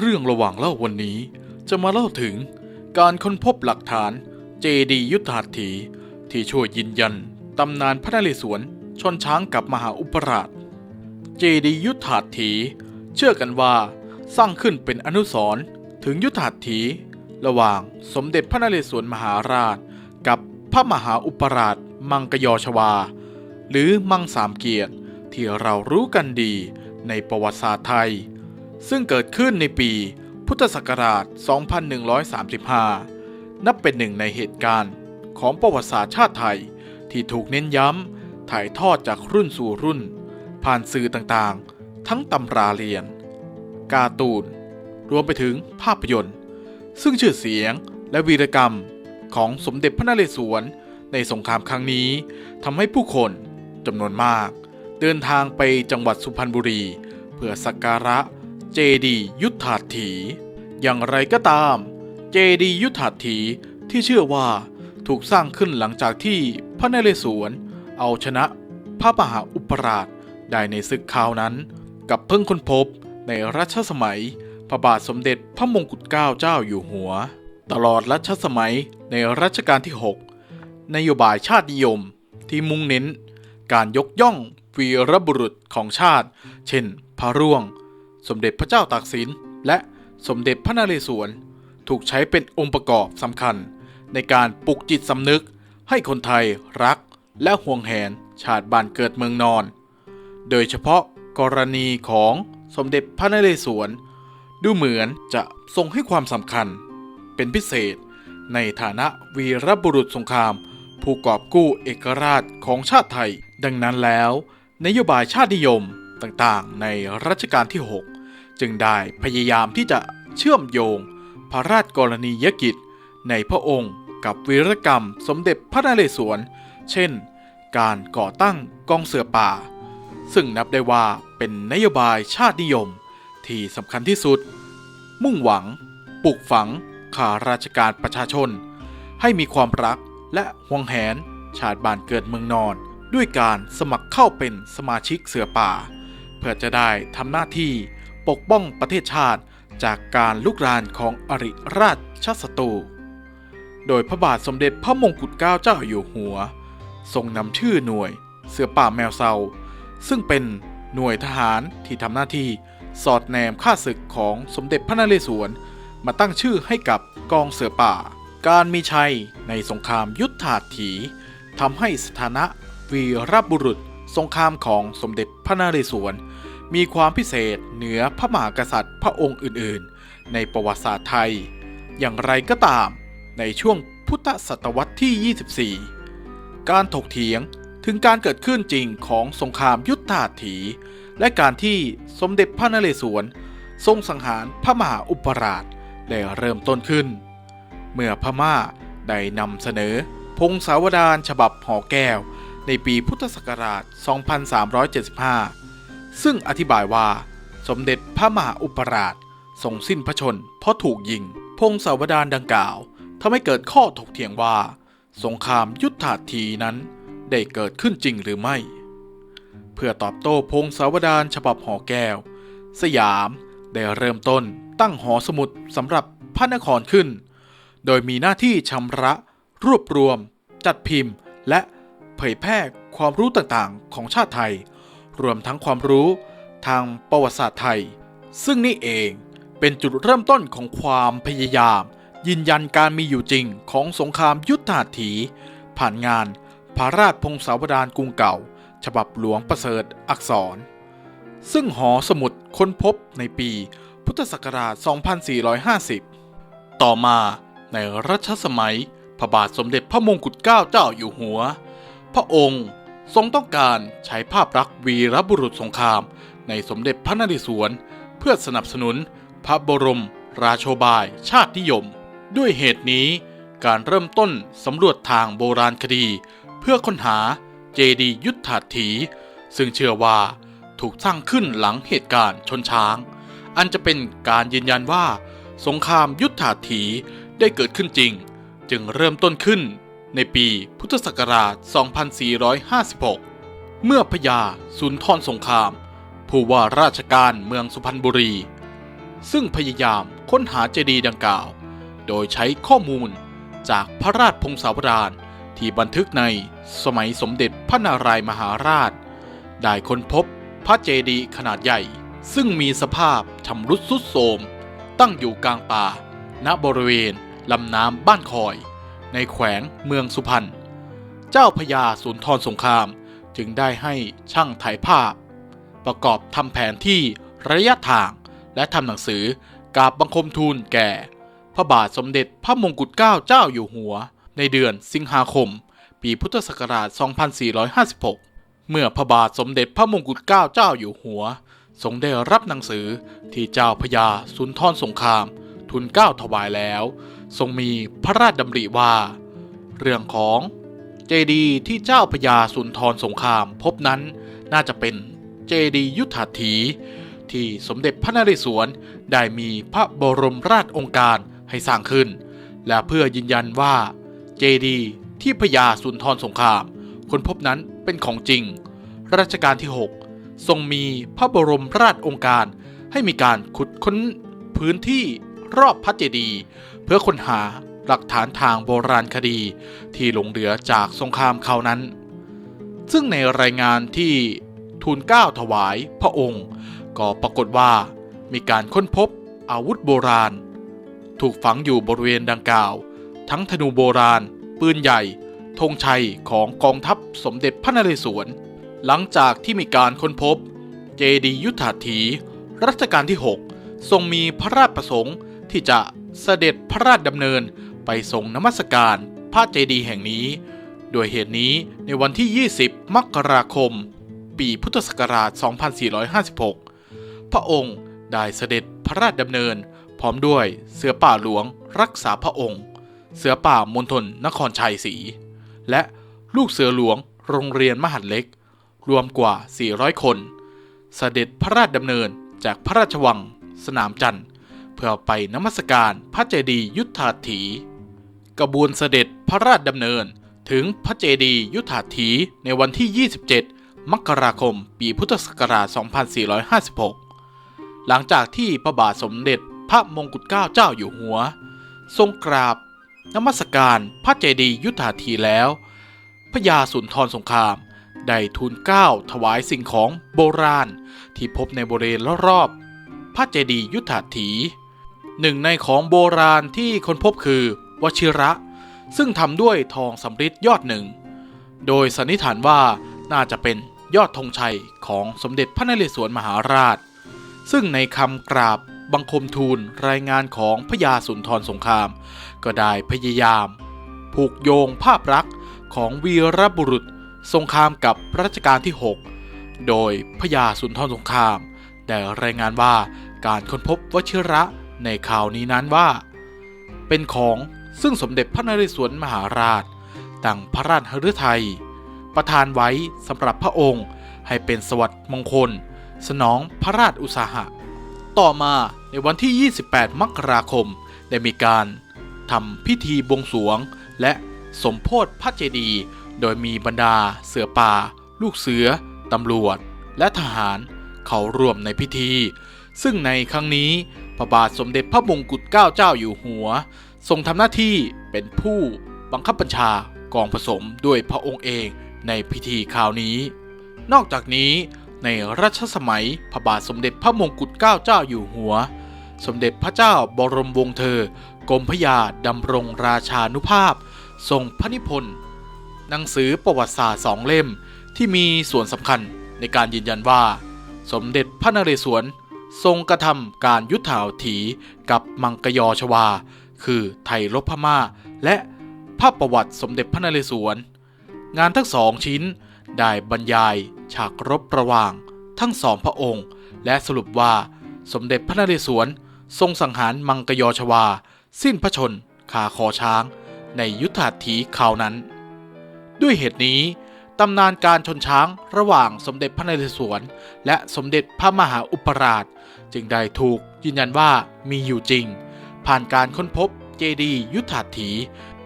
เรื่องระหว่างเล่าวันนี้ จะมาเล่าถึงการค้นพบหลักฐานเจดียุทธหัตถี ที่ช่วยยืนยันตำนานพระนเรศวรชนช้างกับมหาอุปราช เจดียุทธหัตถี เชื่อกันว่าสร้างขึ้นเป็นอนุสรณ์ถึงยุทธหัตถี ระหว่างสมเด็จพระนเรศวรมหาราช กับพระมหาอุปราช มังกยชวา หรือมังสามเกียรติที่เรารู้กันดีในประวัติศาสตร์ไทย ซึ่งเกิดขึ้นในปีพุทธศักราช 2135 นับเป็นหนึ่งในเหตุการณ์ของประวัติศาสตร์ชาติไทยที่ถูกเน้นย้ำถ่ายทอดจากรุ่นสู่รุ่น ผ่านสื่อต่างๆ ทั้งตำราเรียน การ์ตูน รวมไปถึงภาพยนตร์ ซึ่งชื่อเสียงและวีรกรรมของสมเด็จพระนเรศวรในสงครามครั้งนี้ทำให้ผู้คนจำนวนมาก เดินทางไปจังหวัดสุพรรณบุรี เพื่อสักการะ เจดีย์ยุทธาถี อย่างไรก็ตาม เจดีย์ยุทธาถีที่เชื่อว่าถูกสร้างขึ้นหลังจากที่พระนเรศวรเอาชนะพระมหาอุปราชได้ในศึกคราวนั้น กับเพิ่งค้นพบในรัชสมัย พระบาทสมเด็จพระมงกุฎเกล้าเจ้าอยู่หัว ตลอดรัชสมัยในรัชกาลที่ 6 นโยบายชาตินิยมที่มุ่งเน้น การยกย่องวีรบุรุษของชาติ เช่น พระร่วง สมเด็จพระเจ้าตากสิน และสมเด็จพระนเรศวร ถูกใช้เป็นองค์ประกอบสำคัญ ในการปลุกจิตสำนึกให้คนไทยรักและห่วงแหนชาติบ้านเกิดเมืองนอน โดยเฉพาะกรณีของสมเด็จพระนเรศวร ดูเหมือนจะทรงให้ความสำคัญ เป็นพิเศษในฐานะวีรบุรุษสงคราม ผู้กอบกู้เอกราชของชาติไทย ดังนั้นแล้ว นโยบายชาตินิยมต่างๆ ในรัชกาลที่6 จึงได้พยายามที่จะเชื่อมโยง พระราชกรณียกิจ ในพระองค์กับวีรกรรมสมเด็จพระนเรศวร เช่น การก่อตั้งกองเสือป่า ซึ่งนับได้ว่าเป็นนโยบายชาตินิยมที่สำคัญที่สุด มุ่งหวังปลูกฝังข้าราชการประชาชน ให้มีความรักและห่วงแหนชาติบ้านเกิดเมืองนอน ด้วยการสมัครเข้าเป็นสมาชิกเสือป่า เพื่อจะได้ทำหน้าที่ ปกป้องประเทศชาติจากการลุกรานของอริราชศัตรู โดยพระบาทสมเด็จพระมงกุฎเกล้าเจ้าอยู่หัว ทรงนำชื่อหน่วย เสือป่าแมวเซาซึ่งเป็นหน่วยทหารที่ทำหน้าที่สอดแนมข้าศึกของสมเด็จพระนเรศวร มาตั้งชื่อให้กับกองเสือป่า การมีชัยในสงครามยุทธาถีทำให้สถานะวีรบุรุษสงครามของสมเด็จพระนเรศวร มีความพิเศษเหนือพระมหากษัตริย์พระองค์อื่นๆ ในประวัติศาสตร์ไทย อย่างไรก็ตาม ในช่วงพุทธศตวรรษที่ 24 การถกเถียงถึงการเกิดขึ้นจริงของสงครามยุทธาถี และการที่สมเด็จพระนเรศวร ทรงสังหารพระมหาอุปราชได้เริ่มต้นขึ้น เมื่อพม่าได้นำเสนอพงศาวดารฉบับหอแก้วในปีพุทธศักราช 2375 ซึ่งอธิบายว่า สมเด็จพระมหาอุปราชทรงสิ้นพระชนเพราะถูกยิง พงศาวดารดังกล่าวทำให้เกิดข้อถกเถียงว่า สงครามยุทธาถีนั้นได้เกิดขึ้นจริงหรือไม่ เพื่อตอบโต้พงศาวดารฉบับหอแก้ว สยามได้เริ่มต้นตั้งหอสมุดสำหรับพระนครขึ้น โดยมีหน้าที่ชำระ รวบรวม จัดพิมพ์ และเผยแพร่ความรู้ต่างๆ ของชาติไทย รวมทั้งความรู้ทางประวัติศาสตร์ไทย ซึ่งนี่เองเป็นจุดเริ่มต้นของความพยายาม ยืนยันการมีอยู่จริงของสงครามยุทธาถี ผ่านงานพระราชพงศาวดารกรุงเก่า ฉบับหลวงประเสริฐอักษร ซึ่งหอสมุดค้นพบในปีพุทธศักราช 2450 ต่อมาในรัชสมัย พระบาทสมเด็จพระมงกุฎเกล้าเจ้าอยู่หัว พระองค์ ทรงต้องการใช้ภาพลักษณ์วีรบุรุษสงคราม ในสมเด็จพระนเรศวร เพื่อสนับสนุน พระบรม ราโชบาย ชาตินิยม ด้วยเหตุนี้ การเริ่มต้นสำรวจทางโบราณคดี เพื่อค้นหาเจดีย์ยุทธาถี ซึ่งเชื่อว่าถูกสร้างขึ้นหลังเหตุการณ์ชนช้าง อันจะเป็นการยืนยันว่า สงครามยุทธาถีได้เกิดขึ้นจริง จึงเริ่มต้นขึ้น ในปีพุทธศักราช 2456 เมื่อพญาสุนทรสงคราม ผู้ว่าราชการเมืองสุพรรณบุรี ซึ่งพยายามค้นหาเจดีย์ดังกล่าว โดยใช้ข้อมูลจากพระราชพงศาวดารที่บันทึกในสมัยสมเด็จพระนารายมหาราช ได้ค้นพบพระเจดีย์ขนาดใหญ่ ซึ่งมีสภาพชำรุดทรุดโทรมตั้งอยู่กลางป่า ณบริเวณลำน้ำบ้านคอย ในแขวงเมืองสุพรรณ เจ้าพญาสุนทรสงครามจึงได้ให้ช่างถ่ายภาพ ประกอบทำแผนที่ระยะทางและทำหนังสือกราบบังคมทูลแก่ พระบาทสมเด็จพระมงกุฎเกล้าเจ้าอยู่หัว ในเดือนสิงหาคม ปีพุทธศักราช 2456 เมื่อพระบาทสมเด็จพระมงกุฎเกล้าเจ้าอยู่หัว ทรงได้รับหนังสือที่เจ้าพญาสุนทรสงคราม ทุนเกล้าถวายแล้ว ทรงมีพระราชดำริว่า เรื่องของเจดีย์ที่เจ้าพญาสุนทรสงครามพบนั้นน่าจะเป็นเจดีย์ยุทธาถี ที่สมเด็จพระนเรศวรได้มีพระบรมราชองค์การให้สร้างขึ้น และเพื่อยืนยันว่า เจดีย์ที่พญาสุนทรสงครามค้นพบนั้นเป็นของจริง รัชกาลที่ 6 ทรงมีพระบรมราชองค์การให้มีการขุดค้นพื้นที่รอบพระเจดีย์ เพื่อค้นหาหลักฐานทางโบราณคดีที่หลงเหลือจากสงครามคราวนั้น ซึ่งในรายงานที่ทูลเกล้าถวายพระองค์ ก็ปรากฏว่ามีการค้นพบอาวุธโบราณ ถูกฝังอยู่บริเวณดังกล่าว ทั้งธนูโบราณ ปืนใหญ่ธงชัยของกองทัพสมเด็จพระนเรศวร หลังจากที่มีการค้นพบ เจดีย์ยุทธาถี รัชกาลที่ 6 ทรงมีพระราชประสงค์ที่จะ เสด็จพระราชดำเนินไปทรงนมัสการพระเจดีย์แห่งนี้ โดยเหตุนี้ในวันที่ 20 มกราคม ปีพุทธศักราช 2456 พระองค์ได้เสด็จพระราชดำเนิน พร้อมด้วยเสือป่าหลวงรักษาพระองค์ เสือป่ามณฑลนครชัยศรีและลูกเสือหลวงโรงเรียนมหัดเล็ก รวมกว่า 400 คน เสด็จพระราชดำเนินจากพระราชวัง สนามจันทร์ เพื่อไปนมัสการพระเจดีย์ยุทธาถี กระบวนเสด็จพระราชดำเนินถึงพระเจดีย์ยุทธาถีในวันที่ 27 มกราคม ปีพุทธศักราช 2456 หลังจากที่พระบาทสมเด็จพระมงกุฎเกล้าเจ้าอยู่หัว ทรงกราบนมัสการพระเจดีย์ยุทธาถีแล้ว พระยาสุนทรสงครามได้ทูลเกล้าถวายสิ่งของโบราณ ที่พบในบริเวณรอบๆพระเจดีย์ยุทธาถี หนึ่งในของโบราณที่ค้นพบคือวชิระ ซึ่งทำด้วยทองสำริดยอดหนึ่ง โดยสันนิษฐานว่าน่าจะเป็นยอดธงชัยของสมเด็จพระนเรศวรมหาราช ซึ่งในคำกราบบังคมทูลรายงานของพระยาสุนทรสงคราม ก็ได้พยายาม ผูกโยงภาพลักษณ์ของวีรบุรุษสงครามกับรัชกาลที่ 6 โดยพระยาสุนทรสงคราม ได้รายงานว่าการค้นพบวชิระ ในข่าวนี้นั้นว่า เป็นของซึ่งสมเด็จพระนเรศวรมหาราชตั้งพระราชฤทัยประทานไว้สำหรับพระองค์ให้เป็นสวัสดิ์มงคล สนองพระราชอุตสาหะ ต่อมาในวันที่ 28 มกราคม ได้มีการทำพิธีบวงสรวง และสมโพธิพระเจดีย์โดยมีบรรดาเสือป่า ลูกเสือ ตำรวจ และทหาร เขาร่วมในพิธี ซึ่งในครั้งนี้พระบาทสมเด็จพระมงกุฎเกล้าเจ้าอยู่หัว ทรงทำหน้าที่เป็นผู้บังคับบัญชากองผสมด้วยพระองค์เองในพิธีคราวนี้ นอกจากนี้ในรัชสมัยพระบาทสมเด็จพระมงกุฎเกล้าเจ้าอยู่หัว สมเด็จพระเจ้าบรมวงศ์เธอกรมพระยาดำรงราชานุภาพ ทรงพระนิพนธ์หนังสือประวัติศาสตร์สองเล่มที่มีส่วนสำคัญในการยืนยันว่า สมเด็จพระนเรศวร ทรงกระทำการยุทธาถีกับมังกยอชวา คือไทยรบพม่า และภาพประวัติสมเด็จพระนเรศวร งานทั้งสองชิ้นได้บรรยายฉากรบระหว่าง ทั้งสองพระองค์ และสรุปว่าสมเด็จพระนเรศวร ทรงสังหารมังกยอชวา สิ้นพระชนขาคอช้าง ในยุทธาถีคราวนั้น ด้วยเหตุนี้ตำนานการชนช้างระหว่างสมเด็จพระนเรศวร และสมเด็จพระมหาอุปราช จึงได้ถูก ยืนยันว่ามีอยู่จริง ผ่านการค้นพบเจดีย์ยุทธาถี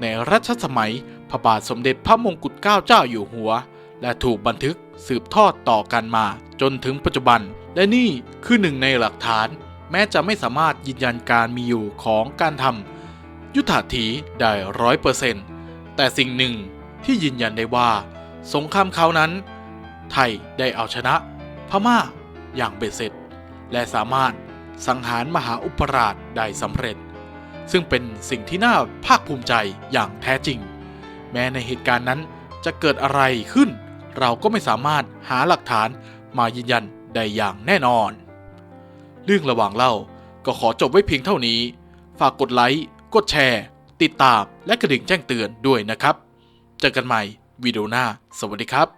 ในรัชสมัยพระบาทสมเด็จพระมงกุฎเกล้าเจ้าอยู่หัว และถูกบันทึกสืบทอดต่อกันมา จนถึงปัจจุบัน และนี่คือหนึ่งในหลักฐาน แม้จะไม่สามารถยืนยันการมีอยู่ของการทำยุทธาถีได้ร้อยเปอร์เซนต์แต่สิ่งหนึ่งที่ยืนยันได้ว่า สงครามคราวนั้น ไทยได้เอาชนะพม่าอย่างเบ็ดเสร็จ และสามารถสังหารมหาอุปราชได้สำเร็จ ซึ่งเป็นสิ่งที่น่าภาคภูมิใจอย่างแท้จริง แม้ในเหตุการณ์นั้นจะเกิดอะไรขึ้น เราก็ไม่สามารถหาหลักฐานมายืนยันได้อย่างแน่นอน เรื่องระหว่างเล่าก็ขอจบไว้เพียงเท่านี้ ฝากกดไลค์ กดแชร์ ติดตามและกระดิ่งแจ้งเตือนด้วยนะครับ เจอกันใหม่วิดีโอหน้า สวัสดีครับ